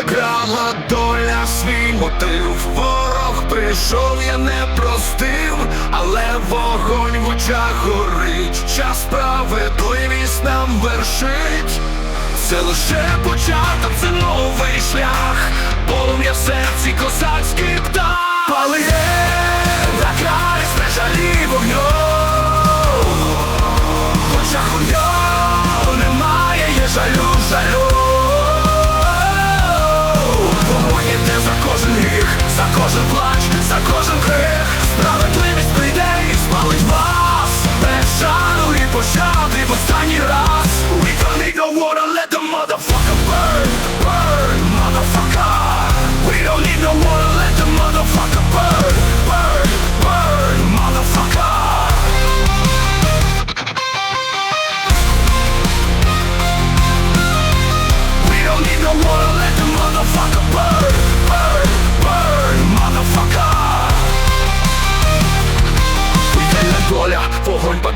закрала доля свій мотив. Ворог прийшов, я не простив, але вогонь в очах горить. Час справедливість нам вершить. Це лише початок,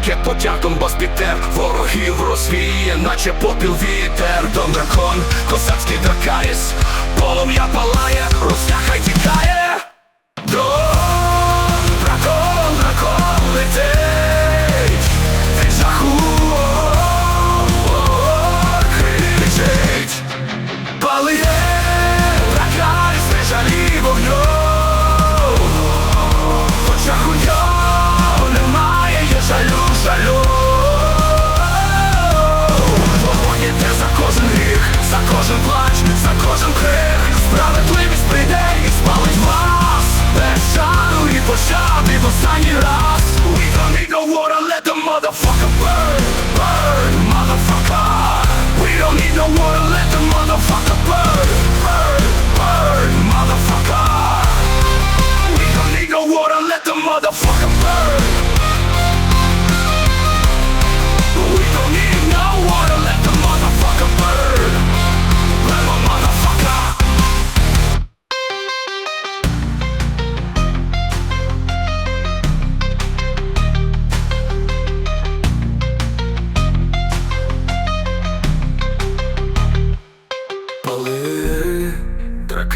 пакет потягом бас Ворогів розвіє, наче попіл вітер. Дон дракон, козацький дракаріс. Полум'я палає, розтяхай тікає. Дрон, дракон, дракон летить. Від жаху Палиє, дракаріс, не жалі вогню. В motherfucker. burn,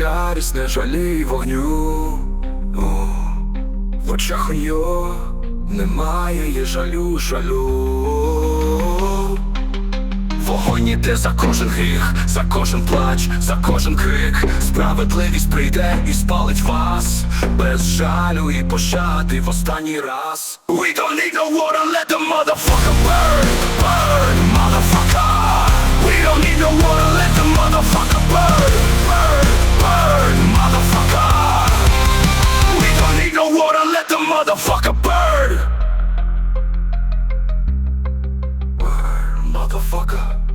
дракаріс, не жалій вогню. О, в очах у немає є жалю, жалю. Вогонь іде за кожен гріх, за кожен плач, за кожен крик. Справедливість прийде і спалить вас без жалю і пощади в останній раз. We don't need no water, let the motherfucker burn, burn, motherfucker. We don't need no motherfucker burn. Burn, motherfucker.